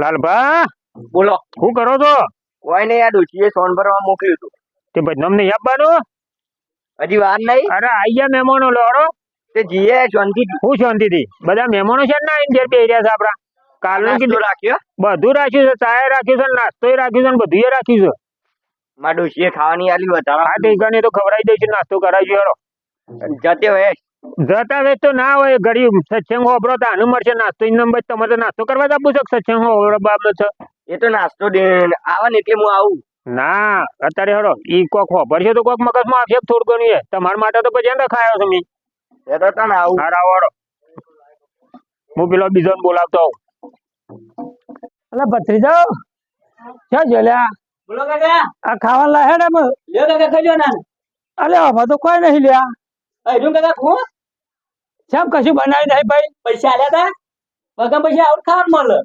લાલભા બોલો. શું કરો છો? કોઈ નહીં આ ડોશીએ સોન ભરવા મોકલ્યું હતું. તે બદનામ નહીં આપવાનું? હજી વાર નહીં. અરે આઈ ગયા મહેમાનો લોડો તે જીએ શાંતિ હું શાંતિથી? બધા મહેમાનો છે ને ઇન્ડિયર બેહી રહ્યા છે આપડા કાલનું કીધું? રાખ્યો? બધું રાખ્યું છે ચાય રાખ્યું છે નાસ્તો રાખ્યું છે ને બધું રાખ્યું છે. મારા ડોશીએ ખાવાની આલી વધારા. આ ટીકાને તો ખવડાવી દઈશું નાસ્તો કરાવી હેડો જતે હોય. જતા વેચ તો ના હોય ગરીબ સત્સંગ હોબરો તો આનું મળશે નાસ્તો એમ નંબર તમારે નાસ્તો કરવા જ આપવું છે સત્સંગ હોબરો બાબત છે એ તો નાસ્તો દે આવે ને એટલે હું આવું. ના અત્યારે હરો ઈ કોક હોબર છે તો કોક મગજમાં આવશે થોડું ઘણું એ. તમારા માટે તો પછી રખાયો છે મેં. એ તો તને આવું. હારા વાળો. હું પેલો બીજો બોલાવતો આવું. અલા ભત્રીજો? ક્યાં જોલ્યા બોલો કાકા. આ ખાવા લાહે ને અમે લ્યો કાકા ખાઈ લ્યો ના. અલે હવે તો કોઈ નહીં લ્યા. અરે કદાચ હું? કેમ કશું બનાવી નહીં ભાઈ? પૈસા આલ્યા તા? વગર પૈસા આવું ખાવાનું મળે.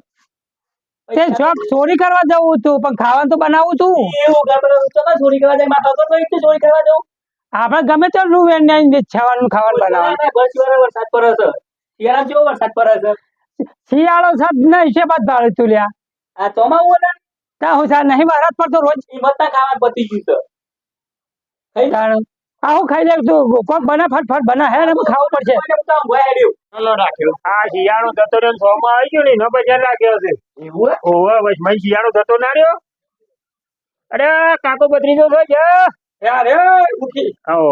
તે જોબ ચોરી કરવા જવું તું પણ ખાવાનું તો બનાવું તું. એવું ગમે ચલો ચોરી કરવા જાય? માથા તો ચોરી કરવા જાઉં આપણે ગમે તે રૂ વેણ છવાનું ખાવાનું બનાવવાનું. બસ વાળા વરસાદ પડે છે. શિયાળા જેવો વરસાદ પડે છે? શિયાળો સાહેબ નહીં છે બાદ ભાડે તું લ્યા. આ ત્યાં હું સાહેબ નહીં વરસાદ પડતો રોજ. હિંમતના ખાવાનું પતી ગયું છે. આવું ખાઈ લે તું કોક બના ફટફટ બના હે ને ખાવું પડશે. ચલો રાખ્યો આ શિયાળો જતો રહ્યો ને સોમાં આવી ગયો ને એનો બજાર રાખ્યો છે એવું હે? શિયાળો જતો ના રહ્યો? અરે કાકો બત્રીજો છે યાર એ. આવો.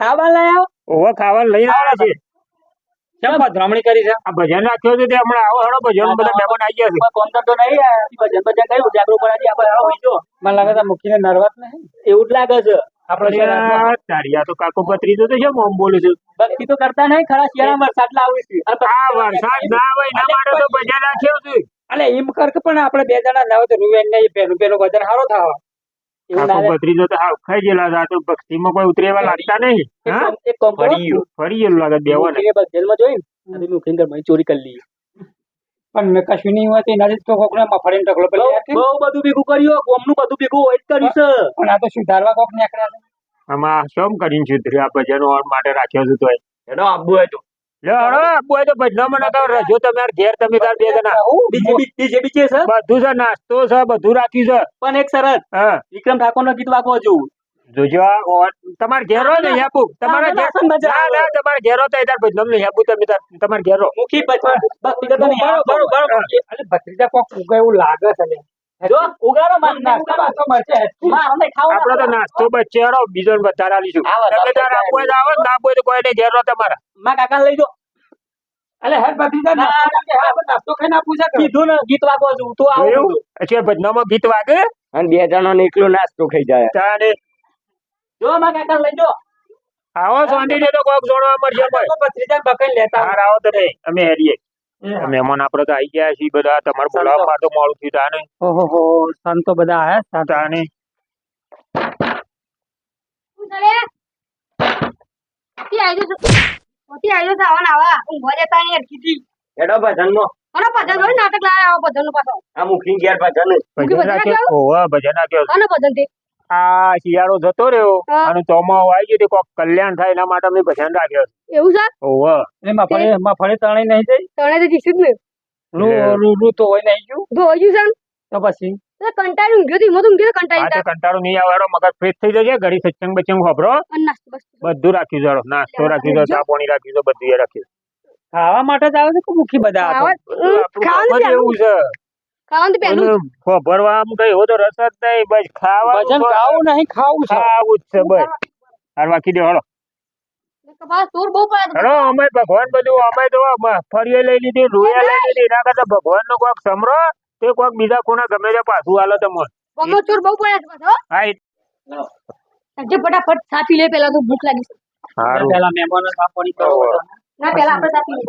ખાવા લઈ ઓવે ખાવાનું લઈને આવ્યા છે. કેમ પધરામણી કરી છે? આ ભજન રાખ્યો છે તે હમણાં આવો હળો ભજન બધા મહેમાન આવી ગયા છે. પણ તો નહીં ભજન ભજન કયું જાગૃત પડાજી આપણે આવો હોય જો. મને લાગે છે મૂકીને નર્વસ નહીં. એવું જ લાગે છે. આપણે અરે, તો કાકો બત્રીજો તો છે મોમ બોલે છે? ભક્તિ તો કરતા નહીં ખરા શિયાળામાં વરસાદ લાવું છે. આ વરસાદ ના માટે તો ભજન રાખ્યો છે. અલે એમ કર કે પણ આપણે બે જણા ના હોય તો રૂ વેણ પેલું પેલું વજન સારો થાવ ના કાકો લાગે. તો હાવ ખાઈ ગયેલા છે. તો ભક્તિમાં કોઈ ઉતરેવા લાગતા નહીં એક હા? કામ- એક કામ કરો. ફરી ફરી ગયેલું લાગે બેવો ને જેલમાં જોઈને અને મૂકીને ઘરમાં ચોરી કરી લઈએ. પણ મેં કશું નહીં હોય તો એના તો પડી બહુ બધું ભેગું કર્યું ગોમનું બધું ભેગું હોય કર્યું છે. પણ આ તો સુધારવા કોક નીકળ્યા છે. આમાં શોમ કરીને સુધર્યું આ ભજન માટે રાખ્યો હતો તો એનો આબુ હોય તો લે હળો આપવું હોય તો ભજનમાં મને કહો રજો તમારે ઘેર તમે તાર બે જણા. બીજે બીજે બીજે છે બધું છે નાસ્તો છે બધું રાખ્યું છે. પણ એક શરત હા. વિક્રમ ઠાકોર નો ગીત વાગવો જોવું જોજો તમારે ઘેર હોય ને તમારા ઘેર ના, ના, તમારે ઘેર તો તાર ભજનમ ને હેપુ તમે તાર તમારે ઘેરો મુખી બરોબર. ભત્રીજા કોક ઉગે એવું લાગે છે. જો ઉગાડો માર નાસ્તા. બાસ્તો મળશે માર અમે ખાવું આપડે તો નાસ્તો બચ્ચે બીજો ને વધારે આલીશું તમે તાર આપવું તો આવો ને ના આપવું તો કોઈ ઘેર રહો તમારા. માં કાકા લઈ દો અલે હેડ ભત્રીજા નાસ્તો ના, કે હા, નાસ્તો ખાઈને આપું છે કીધું ને ગીત જોવું તું આવું જોયું પછી ગીત વાગે? અને બે જણો ને એકલો નાસ્તો ખાઈ જાય. તાને જો માં કાકા લઈ દો આવો શાંતિ તો કોક જોડવા મળશે ભત્રીજા બકઈને લેતા હાર આવો તો નહીં અમે હેરીએ. મહેમાન આપડે તો આવી ગયા છીએ બધા. તમારે બોલાવવા માટે તો મોડું થયું તાને ઓહો હો સંતો બધા આયા તાને ભજન નો આ મુખી ઘેર ભજન. આ શિયાળો જતો રહ્યો અને ચોમાસું આવી ગયો તો કોક કલ્યાણ થાય એના માટે અમે ભજન રાખ્યો એવું છે? ઓવા એ મફળી મફળી તણે નહીં જઈ તણે તો જીશું જ ને. રૂ રૂ રૂ તો હોય નહીં ગયું? હોય છે તો પછી? ને ગયો ઊંઘ્યો હતી હું તો ઊંઘ્યો કંટાળી આજે કંટાળો નહીં આવે હેડો, મગજ ફ્રેશ થઈ જશે ઘડી સત્સંગ બચંગ હોભરો. બધું રાખ્યું છે હેડો. નાસ્તો રાખ્યું છે ચા પાણી રાખ્યું છે બધું એ રાખ્યું ખાવા માટે જ આવે છે કે મુખી બધા તો? ખાવાનું એવું છે. ખાવાનું તો પહેલું અને આમ કઈ હોતો રસ જ નહીં બસ ખાવા ભજન ખાવું નહીં ખાવું છે. ખાવું જ છે બસ. હાર બાકી દે હળો અમે ભગવાન બધું અમે તો ફરીએ લઈ લીધી રૂએ લઈ લીધી. એના કરતા ભગવાન નો કોઈક સમરો તે કોઈક બીજા કોના ગમે તે પાછું હાલો તમને ચોર બહુ પડે હા એ- ફટાફટ સાપી લે પેલા તો ભૂખ લાગી છે. પેલા મહેમાનો સાફ પાણી ના પેલા આપણે સાપી લે.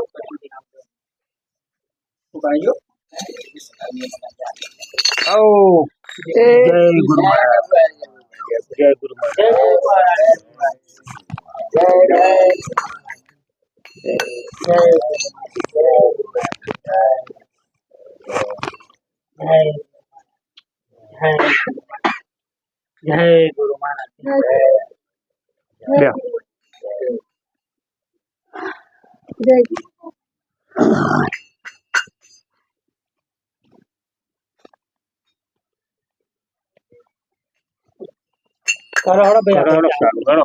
Ô, Yeah. કરો હળો ભાઈ કરો, ચાલુ કરો.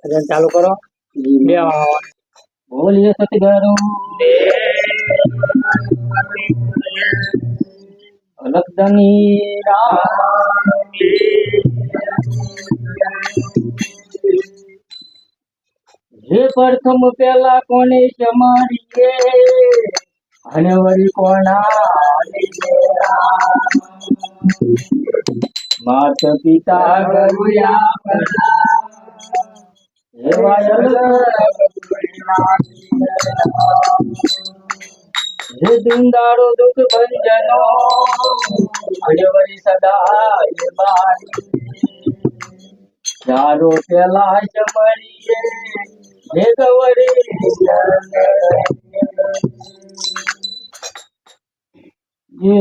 ભજન ચાલુ કરો. બે બોલીએ સતગરુ અલગદની રામ જે પ્રથમ પેલા કોને સમારીએ અને વળી કોના માત પિતા ગરુયા એવા જે દુંદારો દુઃખ ભંજનો વળી સદા ચારો પેલા ચમરીએ હે જે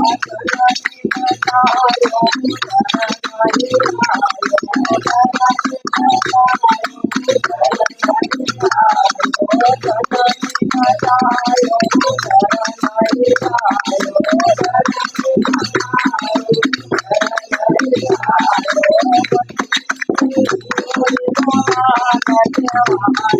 હોતા ને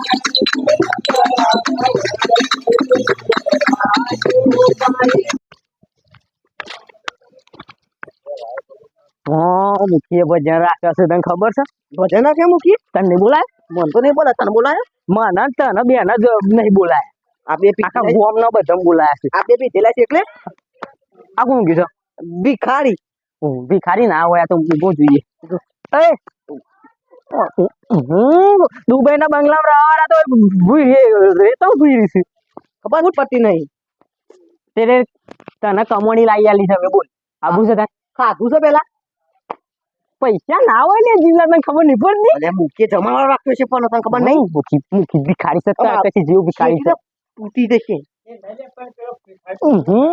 હા મૂકીએ ભજન રાખ્યા છે તને ખબર છે? ભજન કે મૂકીએ તને નહીં બોલાય? મન તો નહીં બોલે તને બોલાય? મને તને બે ને જ નહીં બોલાય. આ આખા ગોમ ના બધા બોલાયા છે. આ બે પીધેલા છે એટલે? આ કોણ કીધું ભિખારી. ભિખારી ના હોય તો ઊભો જોઈએ. એ! હું દુબઈ ના બંગલામાં રહેવાના તો ભૂઈ રેતો ભૂઈ રહી છે. ખબર પડતી નહીં. તેરે તને કમોણી લાવી આલી છે બોલ. આબુ છે તને? ખાધું છે પેલા? પૈસા ના હોય ને જીવલા તને ખબર નહીં પડતી અને મૂકે જમાવા રાખ્યો છે પણ તને ખબર નહીં મુખી મુખી ભિખારી સત્તા પછી જેવું ભિખારી છે. તૂટી જશે. હમ